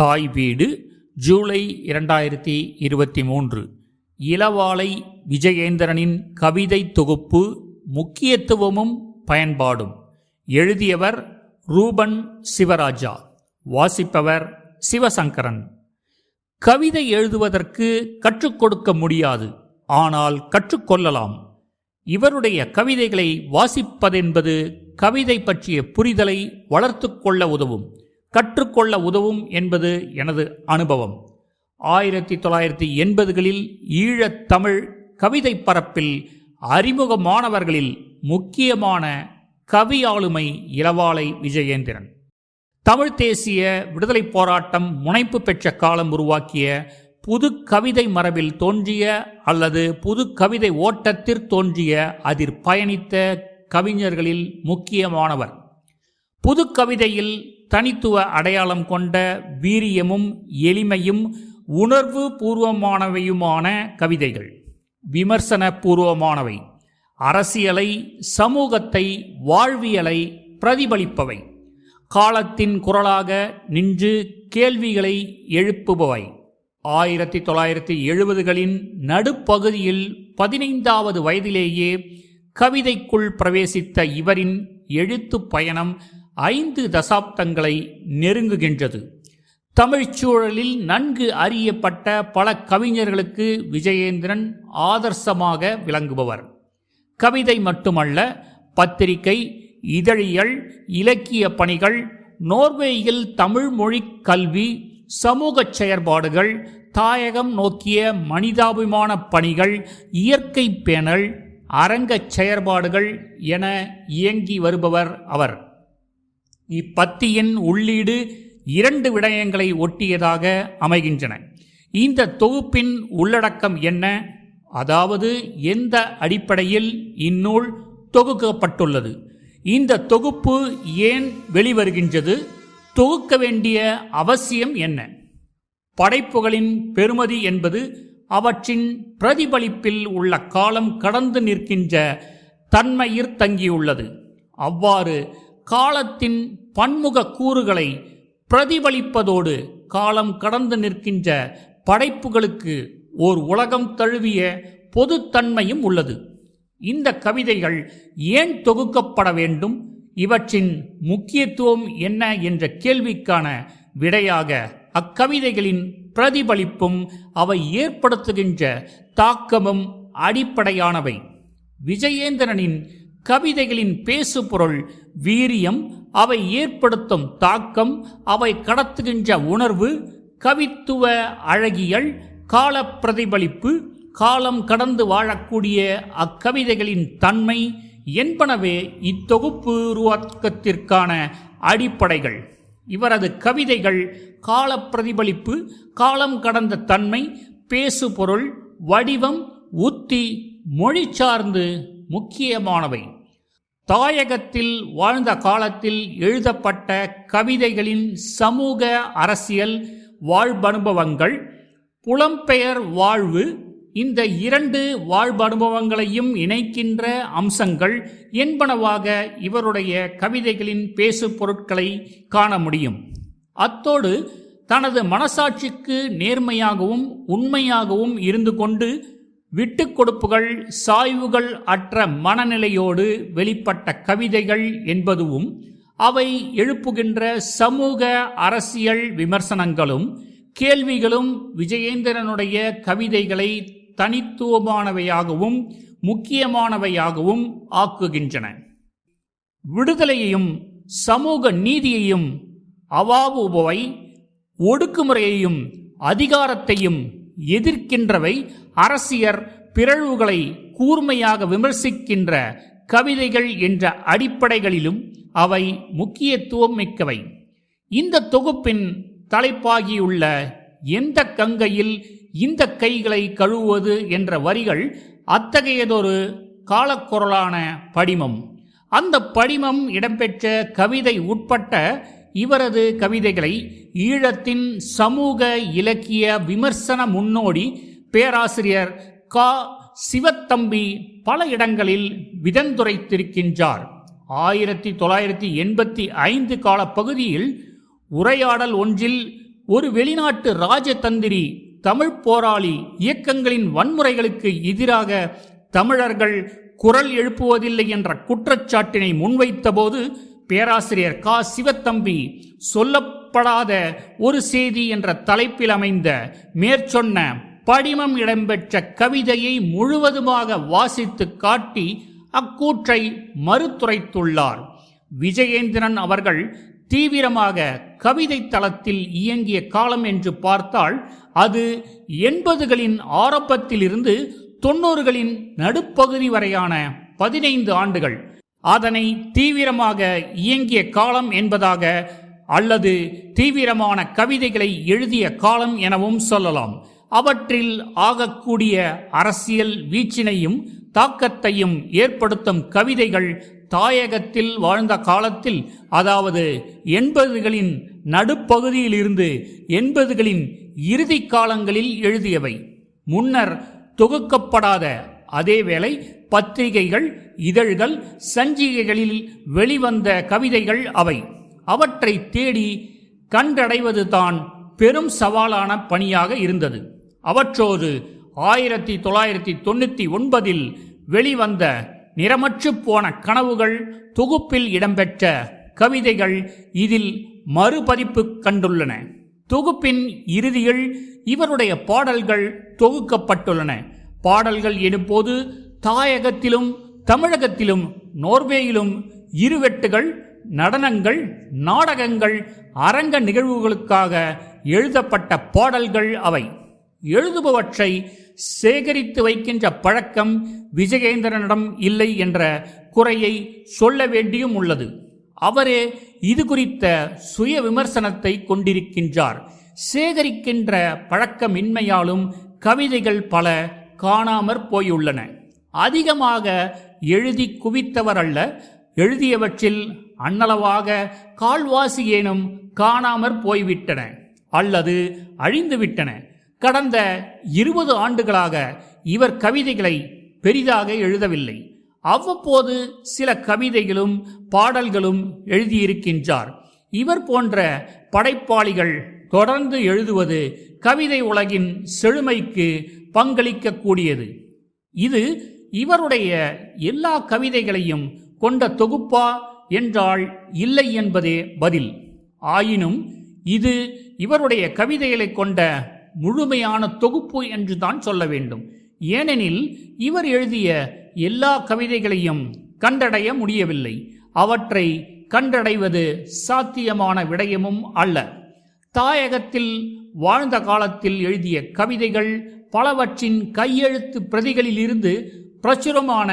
தாய் வீடு ஜூலை இரண்டாயிரத்தி இருபத்தி மூன்று. இளவாலை விஜயேந்திரனின் கவிதை தொகுப்பு முக்கியத்துவமும் பயன்பாடும். எழுதியவர் ரூபன் சிவராஜா வாசிப்பவர் சிவசங்கரன். கவிதை எழுதுவதற்கு கற்றுக்கொடுக்க முடியாது ஆனால் கற்றுக்கொள்ளலாம் இவருடைய கவிதைகளை வாசிப்பதென்பது கவிதை பற்றிய புரிதலை வளர்த்துக் கொள்ள உதவும். கற்றுக்கொள்ள உதவும் என்பது எனது அனுபவம். ஆயிரத்தி தொள்ளாயிரத்தி எண்பதுகளில் ஈழத்தமிழ் கவிதை பரப்பில் அறிமுகமானவர்களில் முக்கியமான கவி ஆளுமை இளவாலை விஜயேந்திரன். தமிழ் தேசிய விடுதலை போராட்டம் முனைப்பு பெற்ற காலம் உருவாக்கிய புது கவிதை மரபில் தோன்றிய அல்லது புது கவிதை ஓட்டத்தில் தோன்றிய அதில் பயணித்த கவிஞர்களில் முக்கியமானவர். புது கவிதையில் தனித்துவ அடையாளம் கொண்ட வீரியமும் எளிமையும் உணர்வு பூர்வமானவையுமான கவிதைகள். விமர்சன பூர்வமானவை அரசியலை சமூகத்தை வாழ்வியலை பிரதிபலிப்பவை. காலத்தின் குரலாக நின்று கேள்விகளை எழுப்புபவை. ஆயிரத்தி தொள்ளாயிரத்தி எழுபதுகளின் நடுப்பகுதியில் பதினைந்தாவது வயதிலேயே கவிதைக்குள் பிரவேசித்த இவரின் எழுத்து பயணம் ஐந்து தசாப்தங்களை நெருங்குகின்றது. தமிழ்ச்சூழலில் நன்கு அறியப்பட்ட பல கவிஞர்களுக்கு விஜயேந்திரன் ஆதர்சமாக விளங்குபவர். கவிதை மட்டுமல்ல பத்திரிகை இதழியல் இலக்கிய பணிகள் நோர்வேயில் தமிழ் மொழி கல்வி சமூக செயற்பாடுகள் தாயகம் நோக்கிய மனிதாபிமான பணிகள் இயற்கை பேணல் அரங்கச் செயற்பாடுகள் என இயங்கி வருபவர் அவர். இப்பத்தியின் உள்ளீடு இரண்டு விடயங்களை ஒட்டியதாக அமைகின்றன. இந்த தொகுப்பின் உள்ளடக்கம் என்ன? அதாவது எந்த அடிப்படையில் இந்நூல் தொகுக்கப்பட்டுள்ளது? இந்த தொகுப்பு ஏன் வெளிவருகின்றது? தொகுக்க வேண்டிய அவசியம் என்ன? படைப்புகளின் பெருமதி என்பது அவற்றின் பிரதிபலிப்பில் உள்ள காலம் கடந்து நிற்கின்ற தன்மையிற் தங்கியுள்ளது. அவ்வாறு காலத்தின் பன்முக கூறுகளை பிரதிபலிப்பதோடு காலம் கடந்து நிற்கின்ற படைப்புகளுக்கு ஓர் உலகம் தழுவிய பொதுத்தன்மையும் உள்ளது. இந்த கவிதைகள் ஏன் தொகுக்கப்பட வேண்டும்? இவற்றின் முக்கியத்துவம் என்ன என்ற கேள்விக்கான விடையாக அக்கவிதைகளின் பிரதிபலிப்பும் அவை ஏற்படுத்துகின்ற தாக்கமும் அடிப்படையானவை. விஜயேந்திரனின் கவிதைகளின் பேசுபொருள் வீரியம் அவை ஏற்படுத்தும் தாக்கம் அவை கடத்துகின்ற உணர்வு கவித்துவ அழகியல் கால பிரதிபலிப்பு காலம் கடந்து வாழக்கூடிய அக்கவிதைகளின் தன்மை என்பனவே இத்தொகுப்பு உருவாக்கத்திற்கான அடிப்படைகள். இவரது கவிதைகள் கால பிரதிபலிப்பு காலம் கடந்த தன்மை பேசுபொருள் வடிவம் உத்தி மொழி சார்ந்து முக்கியமானவை. தாயகத்தில் வாழ்ந்த காலத்தில் எழுதப்பட்ட கவிதைகளின் சமூக அரசியல் வாழ்வனுபவங்கள் புலம்பெயர் வாழ்வு இந்த இரண்டு வாழ்வனுபவங்களையும் இணைக்கின்ற அம்சங்கள் என்பனவாக இவருடைய கவிதைகளின் பேசு பொருட்களை காண முடியும். அத்தோடு தனது மனசாட்சிக்கு நேர்மையாகவும் உண்மையாகவும் இருந்து கொண்டு விட்டு கொடுப்புகள் சாய்வுகள் அற்ற மனநிலையோடு வெளிப்பட்ட கவிதைகள் என்பதுவும் அவை எழுப்புகின்ற சமூக அரசியல் விமர்சனங்களும் கேள்விகளும் விஜயேந்திரனுடைய கவிதைகளை தனித்துவமானவையாகவும் முக்கியமானவையாகவும் ஆக்குகின்றன. விடுதலையையும் சமூக நீதியையும் அவாவுபவை ஒடுக்குமுறையையும் அதிகாரத்தையும் எதிர்க்கின்றவை அரசியர் பிறழ்வுகளை கூர்மையாக விமர்சிக்கின்ற கவிதைகள் என்ற அடிப்படைகளிலும் அவை முக்கியத்துவம் மிக்கவை. இந்த தொகுப்பின் தலைப்பாகியுள்ள எந்த கங்கையில் இந்த கைகளை கழுவுவது என்ற வரிகள் அத்தகையதொரு காலக்குரலான படிமம். அந்த படிமம் இடம்பெற்ற கவிதை உட்பட்ட இவரது கவிதைகளை ஈழத்தின் சமூக இலக்கிய விமர்சன முன்னோடி பேராசிரியர் கா. சிவத்தம்பி பல இடங்களில் விதந்துரைத்திருக்கின்றார். ஆயிரத்தி தொள்ளாயிரத்தி எண்பத்தி ஐந்து கால பகுதியில் உரையாடல் ஒன்றில் ஒரு வெளிநாட்டு ராஜதந்திரி தமிழ் போராளி இயக்கங்களின் வன்முறைகளுக்கு எதிராக தமிழர்கள் குரல் எழுப்புவதில்லை என்ற குற்றச்சாட்டினை முன்வைத்தபோது பேராசிரியர் கா. சிவத்தம்பி சொல்லப்படாத ஒரு செய்தி என்ற தலைப்பில் அமைந்த மேற்சொன்ன படிமம் இடம்பெற்ற கவிதையை முழுவதுமாக வாசித்து காட்டி அக்கூற்றை மறுத்துரைத்துள்ளார். விஜயேந்திரன் அவர்கள் தீவிரமாக கவிதை தளத்தில் இயங்கிய காலம் என்று பார்த்தால் அது எண்பதுகளின் ஆரம்பத்திலிருந்து தொண்ணூறுகளின் நடுப்பகுதி வரையான பதினைந்து ஆண்டுகள். அதனை தீவிரமாக இயங்கிய காலம் என்பதாக அல்லது தீவிரமான கவிதைகளை எழுதிய காலம் எனவும் சொல்லலாம். அவற்றில் ஆகக்கூடிய அரசியல் வீச்சினையும் தாக்கத்தையும் ஏற்படுத்தும் கவிதைகள் தாயகத்தில் வாழ்ந்த காலத்தில் அதாவது எண்பதுகளின் நடுப்பகுதியிலிருந்து எண்பதுகளின் இறுதி காலங்களில் எழுதியவை. முன்னர் தொகுக்கப்படாத அதேவேளை பத்திரிகைகள் இதழ்கள் சஞ்சிகைகளில் வெளிவந்த கவிதைகள் அவை. அவற்றை தேடி கண்டடைவது தான் பெரும் சவாலான பணியாக இருந்தது. அவற்றோடு ஆயிரத்தி தொள்ளாயிரத்தி தொண்ணூற்றி ஒன்பதில் வெளிவந்த நிறமற்று போன கனவுகள் தொகுப்பில் இடம்பெற்ற கவிதைகள் இதில் மறுபதிப்பு கண்டுள்ளன. தொகுப்பின் இறுதியில் இவருடைய பாடல்கள் தொகுக்கப்பட்டுள்ளன. பாடல்கள் எனும்போது தாயகத்திலும் தமிழகத்திலும் நோர்வேயிலும் இருவெட்டுகள் நடனங்கள் நாடகங்கள் அரங்க நிகழ்வுகளுக்காக எழுதப்பட்ட பாடல்கள் அவை. எழுதுபவற்றை சேகரித்து வைக்கின்ற பழக்கம் விஜயேந்திரனிடம் இல்லை என்ற குறையை சொல்ல வேண்டியும் உள்ளது. அவரே இது குறித்த சுய விமர்சனத்தை கொண்டிருக்கின்றார். சேகரிக்கின்ற பழக்கமின்மையாலும் கவிதைகள் பல காணாமற் போயுள்ளன. அதிகமாக எழுதி குவித்தவர் அல்ல. எழுதியவற்றில் அன்னளவாக கால்வாசி ஏனும் காணாமற் போய்விட்டன அல்லது அழிந்துவிட்டன. கடந்த இருபது ஆண்டுகளாக இவர் கவிதைகளை பெரிதாக எழுதவில்லை. அவ்வப்போது சில கவிதைகளும் பாடல்களும் எழுதியிருக்கின்றார். இவர் போன்ற படைப்பாளிகள் தொடர்ந்து எழுதுவது கவிதை உலகின் செழுமைக்கு பங்களிக்கக்கூடியது. இது இவருடைய எல்லா கவிதைகளையும் கொண்ட தொகுப்பா என்றால் இல்லை என்பதே பதில். ஆயினும் இது இவருடைய கவிதைகளை கொண்ட முழுமையான தொகுப்பு என்று தான் சொல்ல வேண்டும். ஏனெனில் இவர் எழுதிய எல்லா கவிதைகளையும் கண்டடைய முடியவில்லை. அவற்றை கண்டடைவது சாத்தியமான விடயமும் அல்ல. தாயகத்தில் வாழ்ந்த காலத்தில் எழுதிய கவிதைகள் பலவற்றின் கையெழுத்து பிரதிகளிலிருந்து பிரசுரமான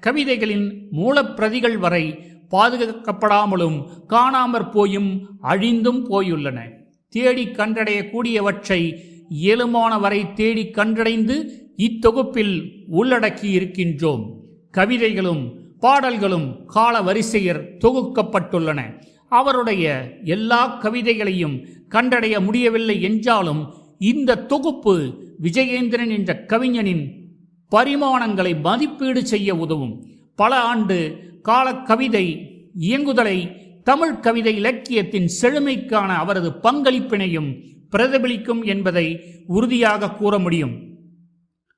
கவிதைகளின் மூலப்பிரதிகள் வரை பாதுகாக்கப்படாமலும் காணாமற் போயும் அழிந்தும் போயுள்ளன. தேடி கண்டடையக்கூடியவற்றை இயலுமான வரை தேடி கண்டடைந்து இத்தொகுப்பில் உள்ளடக்கி இருக்கின்றோம் கவிதைகளும் பாடல்களும் கால வரிசையர் தொகுக்கப்பட்டுள்ளன. அவருடைய எல்லா கவிதைகளையும் கண்டடைய முடியவில்லை என்றாலும் இந்த தொகுப்பு விஜயேந்திரன் என்ற கவிஞனின் பரிமாணங்களை மதிப்பீடு செய்ய உதவும். பல ஆண்டு கால கவிதை இயங்குதலை தமிழ் கவிதை இலக்கியத்தின் செழுமைக்கான அவரது பங்களிப்பினையும் பிரதிபலிக்கும் என்பதை உறுதியாக கூற முடியும்.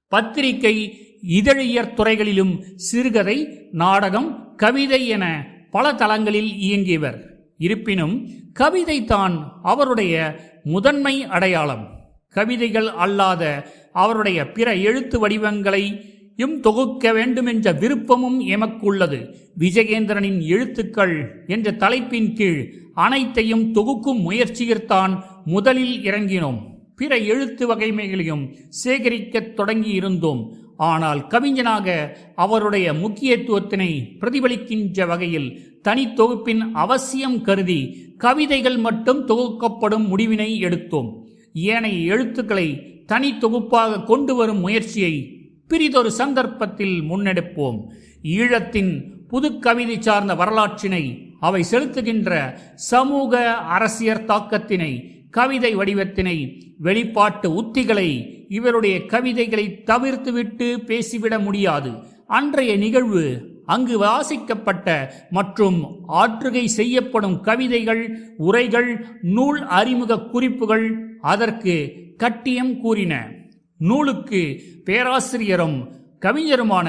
பத்திரிகை இதழியற் துறைகளிலும் சிறுகதை நாடகம் கவிதை என பல தளங்களில் இயங்கியவர். இருப்பினும் கவிதை தான் அவருடைய முதன்மை அடையாளம். கவிதைகள் அல்லாத அவருடைய பிற எழுத்து வடிவங்களையும் தொகுக்க வேண்டுமென்ற விருப்பமும் எமக்குள்ளது. விஜயேந்திரனின் எழுத்துக்கள் என்ற தலைப்பின் கீழ் அனைத்தையும் தொகுக்கும் முயற்சியில்தான் முதலில் இறங்கினோம். பிற எழுத்து வகைமைகளையும் சேகரிக்கத் தொடங்கியிருந்தோம். ஆனால் கவிஞனாக அவருடைய முக்கியத்துவத்தினை பிரதிபலிக்கின்ற வகையில் தனி தொகுப்பின் அவசியம் கருதி கவிதைகள் மட்டும் தொகுக்கப்படும் முடிவினை எடுத்தோம். ஏனைய எழுத்துக்களை தனி தொகுப்பாக கொண்டு வரும் முயற்சியை பிரிதொரு சந்தர்ப்பத்தில் முன்னெடுப்போம். ஈழத்தின் புது கவிதை சார்ந்த வரலாற்றினை அவை செலுத்துகின்ற சமூக அரசியற் தாக்கத்தினை கவிதை வடிவத்தினை வெளிப்பாட்டு உத்திகளை இவருடைய கவிதைகளை தவிர்த்துவிட்டு பேசிவிட முடியாது. அன்றைய நிகழ்வு அங்கு வாசிக்கப்பட்ட மற்றும் ஆற்றுகை செய்யப்படும் கவிதைகள் உரைகள் நூல் அறிமுக குறிப்புகள் அதற்கு கட்டியம் கூறின. நூலுக்கு பேராசிரியரும் கவிஞருமான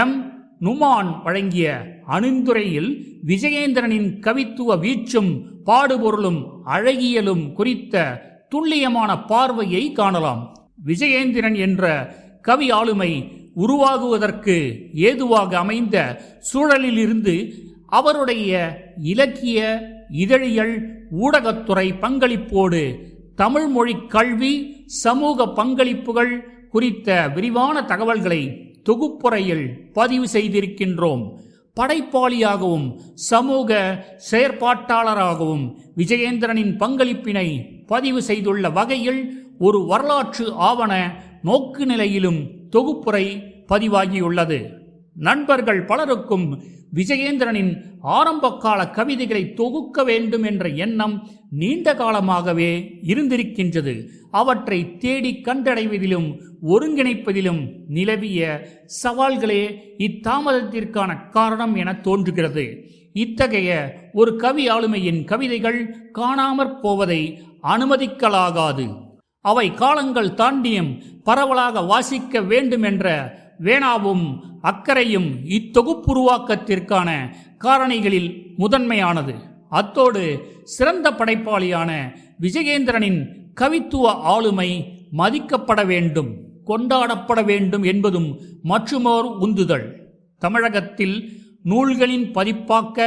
எம். நுமான் வழங்கிய அணிந்துரையில் விஜயேந்திரனின் கவித்துவ வீச்சும் பாடுபொருளும் அழகியலும் குறித்த துல்லியமான பார்வையை காணலாம். விஜயேந்திரன் என்ற கவி ஆளுமை உருவாகுவதற்கு ஏதுவாக அமைந்த சூழலிலிருந்து அவருடைய இலக்கிய இதழியல் ஊடகத்துறை பங்களிப்போடு தமிழ் மொழி கல்வி சமூக பங்களிப்புகள் குறித்த விரிவான தகவல்களை தொகுப்புறையில் பதிவு செய்திருக்கின்றோம். படைப்பாளியாகவும் சமூக செயற்பாட்டாளராகவும் விஜயேந்திரனின் பங்களிப்பினை பதிவு செய்துள்ள வகையில் ஒரு வரலாற்று ஆவண நோக்கு நிலையிலும் தொகுப்புரை பதிவாகியுள்ளது. நண்பர்கள் பலருக்கும் விஜயேந்திரனின் ஆரம்பகால கவிதைகளை தொகுக்க வேண்டும் என்ற எண்ணம் நீண்ட காலமாகவே இருந்திருக்கின்றது. அவற்றை தேடி கண்டடைவதிலும் ஒருங்கிணைப்பதிலும் நிலவிய சவால்களே இத்தாமதத்திற்கான காரணம் என தோன்றுகிறது. இத்தகைய ஒரு கவி ஆளுமையின் கவிதைகள் காணாமற் போவதை அனுமதிக்கலாகாது. அவை காலங்கள் தாண்டியும் பரவலாக வாசிக்க வேண்டும் என்ற வேணாவும் அக்கறையும் இத்தொகுப்புருவாக்கத்திற்கான காரணிகளில் முதன்மையானது. அத்தோடு சிறந்த படைப்பாளியான விஜயேந்திரனின் கவித்துவ ஆளுமை மதிக்கப்பட வேண்டும் கொண்டாடப்பட வேண்டும் என்பதும் மற்றுமோர் உந்துதல். தமிழகத்தில் நூல்களின் பதிப்பாக்க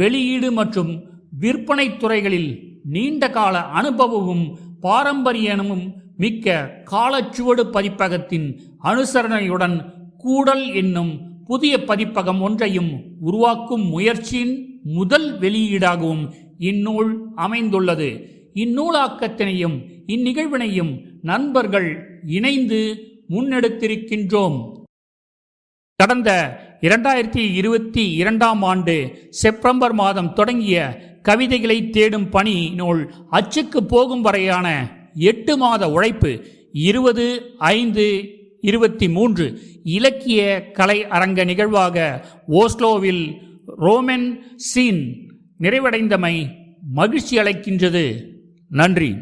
வெளியீடு மற்றும் விற்பனை துறைகளில் நீண்ட கால அனுபவமும் பாரம்பரியமும் மிக்க காலச்சுவடு பதிப்பகத்தின் அனுசரணையுடன் கூடல் என்னும் புதிய பதிப்பகம் ஒன்றையும் உருவாக்கும் முயற்சியின் முதல் வெளியீடாகவும் இந்நூல் அமைந்துள்ளது. இந்நூலாக்கத்தினையும் இந்நிகழ்வினையும் நண்பர்கள் இணைந்து முன்னெடுத்திருக்கின்றோம். கடந்த இரண்டாயிரத்தி இருபத்தி இரண்டாம் ஆண்டு செப்டம்பர் மாதம் தொடங்கிய கவிதைகளை தேடும் பணி நூல் அச்சுக்கு போகும் வரையான எட்டு மாத உழைப்பு இருபது ஐந்து இருபத்தி மூன்று இலக்கிய கலை அரங்க நிகழ்வாக ஓஸ்லோவில் ரோமன் சீன் நிறைவடைந்தமை மகிழ்ச்சி அளிக்கின்றது. நன்றி.